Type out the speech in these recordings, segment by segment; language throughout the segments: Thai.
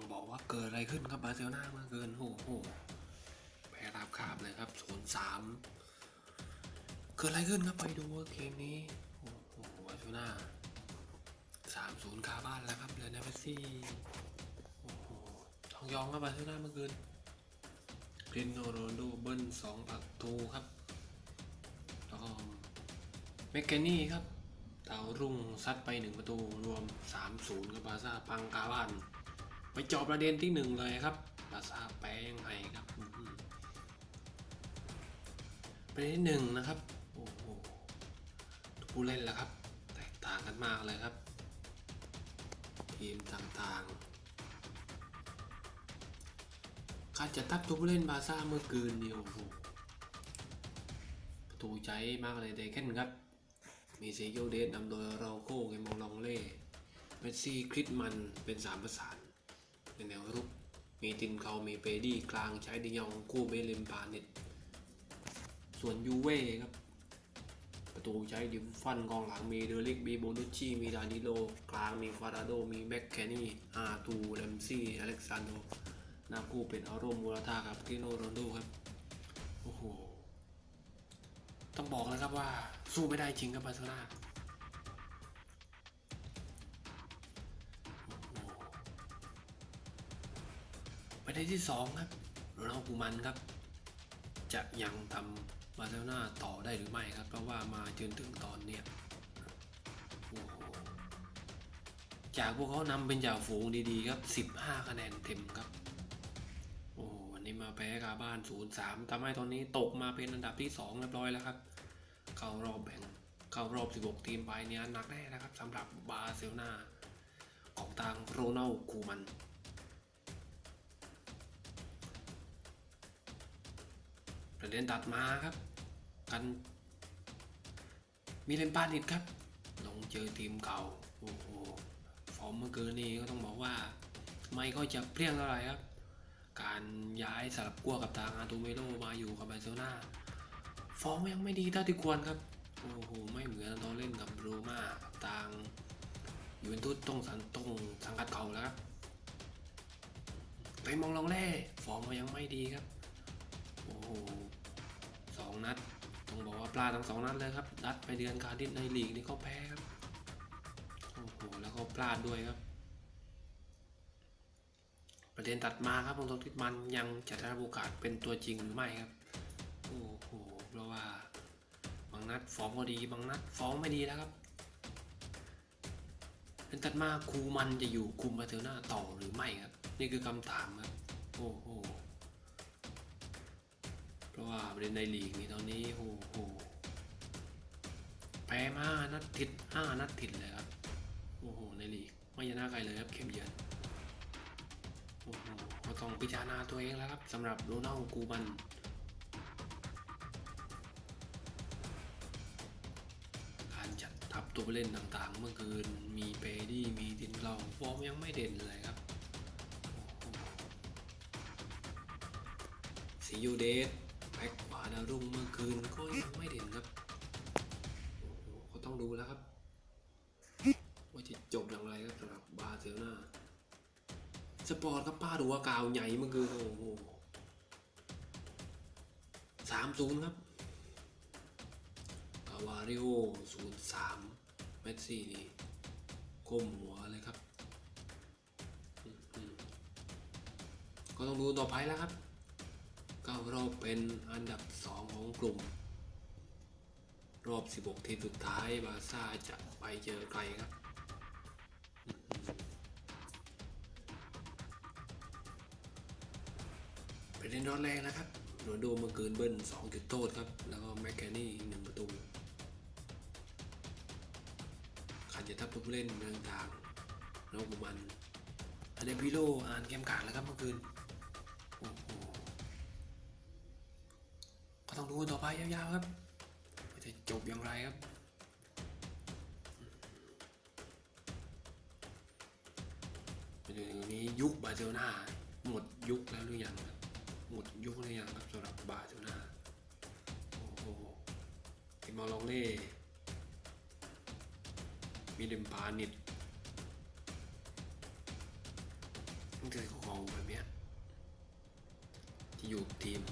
องบอกว่าเกิดอะไรขึ้นครับบาร์เซโลนาเมื่อคืนโอ้โหแพ้ราบคาบเลยครับศูนย์สามเกิดอะไรขึ้นครับไปดูเกมนี้โอ้โหบาร์เซโลนาสามศูนย์คาบ้านแล้วครับเลยนะเมสซี่โอ้โหทองยองครับบาร์เซโลนาเมื่อคืนคริสโนโรนโดเบิ้ลสองประตูครับแล้วก็เมกเกนี่ครับดาวรุ่งซัดไปหนึ่งประตูรวม 3-0 กับบาซ่าพังกาบ้าน ไปจอบประเด็นที่หนึ่งเลยครับบาซ่าแป้งไห้ครับประเด็นที่หนึ่งนะครับโอ้โหผู้เล่นละครับ แตกต่างกันมากเลยครับ ทีมต่างๆการจะทับตัวผู้เล่นบาซ่าเมื่อคืนนี่โอ้โหประตูใจมากเลยเดเคนครับ มีเซโยเดสนำโดยเราโก้เกมองลองเล่เมสซี่คริสมันเป็นสามประสาน มีตินเขามีเปดี้กลางใช้ดิยองคู่เบเลมปาเน็ตส่วนยูเว่ครับ ประตูใช้ดิฟันกองหลังมีเดลิกมีโบนุชชีมีดานิโล กลางมีฟาราโด มีแบ็กแคนี่อาตูเลมซี่อเล็กซานโดหน้าคู่เป็นอารมมูราธาครับคริโนโรนโดครับ โอ้โห ต้องบอกเลยครับว่าสู้ไม่ได้จริงกับบาร์เซโลนา ประเด็นที่สองครับโรนัลกูมันครับ จะยังทำบาร์เซโลนาต่อได้หรือไม่ครับ เพราะว่ามาจนถึงตอนเนี้ยโอ้โหจากพวกเขานำเป็นจ่าฝูงดีๆครับ 15 คะแนนเต็มครับ โอ้วันนี้มาแพ้กาบ้าน 0-3ทำให้ตอนนี้ตกมาเป็นอันดับที่ 2 เรียบร้อยแล้วครับ เข้ารอบแบ่งเข้ารอบ 16 ทีมไปเนี่ยหนักแน่นะครับสำหรับบาร์เซโลนาของทางโรนัลกูมัน ประเด็นตัดมาครับ กันมีเลนปานิดครับ ลงเจอทีมเก่า โอ้โห ฟอร์มเมื่อคืนนี้ก็ต้องบอกว่า ไม่ก็จะเปรี้ยงเท่าไหร่ครับ การย้ายสลับกั้วกับทางอาตูเมโลมาอยู่กับบาร์เซโลนาฟอร์มยังไม่ดีเท่าที่ควรครับ โอ้โห ไม่เหมือนตอนเล่นกับโรมากับทางยูเวนตุสต้องสันต้องสังกัดเขาแล้วครับไปมองลองแร่ฟอร์มก็ยังไม่ดีครับ หสองนัดต้องบอกว่าปลาดทั้งสองนัดเลยครับนัดไปเดือนคาร์ดิสในลีกนี่ก็แพ้ครับโอ้โหแล้วก็พลาดด้วยครับ ประเด็นตัดมาครับวงตทิตมันยังจะได้โอกาสเป็นตัวจริงหรือไม่ครับโอ้โหเพราะว่าบางนัดฟอร์มก็ดีบางนัดฟอร์มไม่ดีแล้วครับเป็นตัดมาครูมันจะอยู่คุมบาร์เซโลนาต่อหรือไม่ครับ นี่คือคำถามครับ เพราะว่าประเด็นในลีกนี่ตอนนี้โอ้โหแพ้มาห้านัดติดห้านัดติดเลยครับโอ้โหในลีกไม่ชนะใครเลยครับเข็มเยือนโอ้โหก็ต้องพิจารณาตัวเองแล้วครับสำหรับโรนัลกูมันการจัดทัพตัวเล่นต่างๆ เมื่อคืนมีเปดี้มีดินเราฟอร์มยังไม่เด่นเลยครับโอ้โหซียูเดส แบ็กขวาดาวรุ่งเมื่อคืนก็ยังไม่เด่นครับโอ้โหก็ต้องดูแล้วครับว่าจะจบอย่างไรครับสำหรับบาเซลนาสปอร์ตครับป้าดูว่ากาวใหญ่เมื่อคืนโอ้โหสามศูนย์ครับกาวาริโอศูนย์สามเมสซี่นี่ก้มหัวเลยครับก็ต้องดูต่อไปแล้วครับ ก้ารอบเป็นอันดับสองของกลุ่ม รอบ 16 ทีมสุดท้ายบาซ่าจะไปเจอใครครับประเด็นร้อนแรงนะครับโรนโดเมื่อคืนเบิ้ล2จุดโทษครับ แล้วก็แมคแคนนี่อีกหนึ่งประตูขาดจะทับตัวผู้เล่นเมืองทางนอกบุมันอันเดพิโลอ่านเกมขาดแล้วครับเมื่อคืน ต้องดูต่อไปยาวๆครับว่าจะจบอย่างไรครับเป็นอย่างนี้ยุคบาร์เซโลนาหมดยุคแล้วหรือยังครับหมดยุคหรือยังครับสำหรับบาร์เซโลนาโอ้โหอิมาลองเล่มีเดมพานิดเจอของแบบเนี้ยที่อยู่ทีม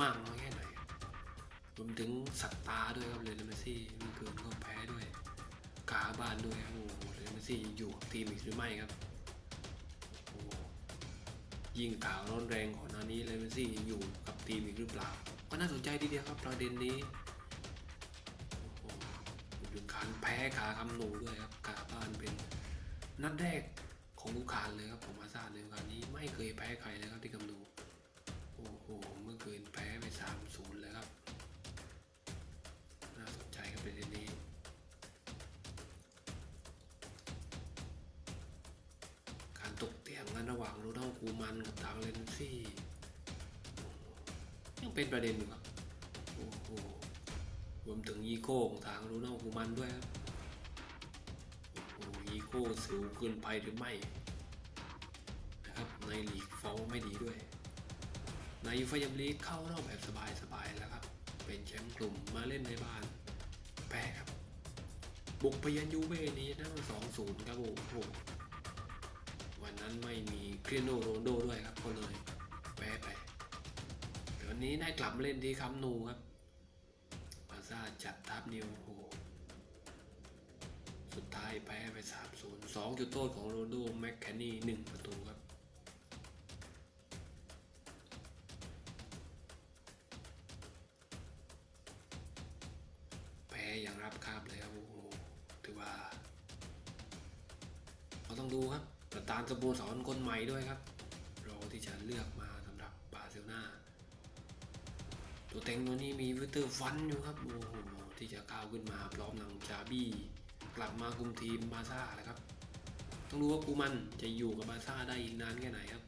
มากน้อยแค่ไหนรวมถึงสัตตาด้วยครับเลยเลเมซี่มันเกินก็แพ้ด้วยกาบ้านด้วยโอ้โหเลเมซี่อยู่กับทีมอีกหรือไม่ครับโอ้ยิ่งข่าวร้อนแรงของนานี้เลเมซี่อยู่กับทีมอีกหรือเปล่า ก็น่าสนใจทีเดียวครับประเด็นนี้โอ้โหรวมถึงการแพ้กาคำหนูด้วยครับกาบ้านเป็นนัดแรกของลูกคานเลยครับของมาซาในวันนี้ไม่เคยแพ้ใครเลยครับที่คำหนู คูมันกับทางเลนซี่ยังเป็นประเด็นอยู่ครับโอ้โหรวมถึงอีโก้ของทางโรนัลคูมันด้วยครับโอ้โหอีโก้สูงเกินไปหรือไม่นะครับในลีกฟอร์มไม่ดีด้วยในยูฟ่าแชมลีกเข้ารอบแบบสบายๆแล้วครับ เป็นแชมป์กลุ่มมาเล่นในบ้าน แพ้ครับ บุกไปยันยูเว่นี้นั่งสองศูนย์ครับโอ้โห นั้นไม่มีคริสโนโรนโดด้วยครับก็เลยแพ้ไปแต่วันนี้ได้กลับมาเล่นที่คัมนูครับบาซ่าจัดทับนิวโอ้โหสุดท้ายแพ้ไปสามศูนย์สองจุดโทษของโรนโดแมคแคนนี่หนึ่งประตูครับแพ้อย่างรับคาบเลยครับโอ้โหถือว่าเราต้องดูครับ ประธานสโมสรคนใหม่ด้วยครับรอที่จะเลือกมาสำหรับบาร์เซโลนาตัวเต็งตัวนี้มีวิเตอร์ฟันอยู่ครับโอ้โหที่จะก้าวขึ้นมาพร้อมนางจาบี้กลับมาคุมทีมบาซ่าแล้วครับ ต้องดูว่ากูมันจะอยู่กับบาซ่าได้อีกนานแค่ไหนครับ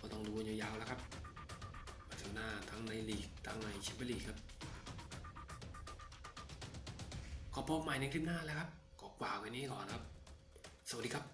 ก็ต้องดูยาวๆแล้วครับบาร์เซโลนาทั้งในลีกทั้งในแชมเปี้ยนลีกครับ ขอพบใหม่ในคลิปหน้าแล้วครับขอฝากไว้นี้ก่อนครับ สวัสดีครับ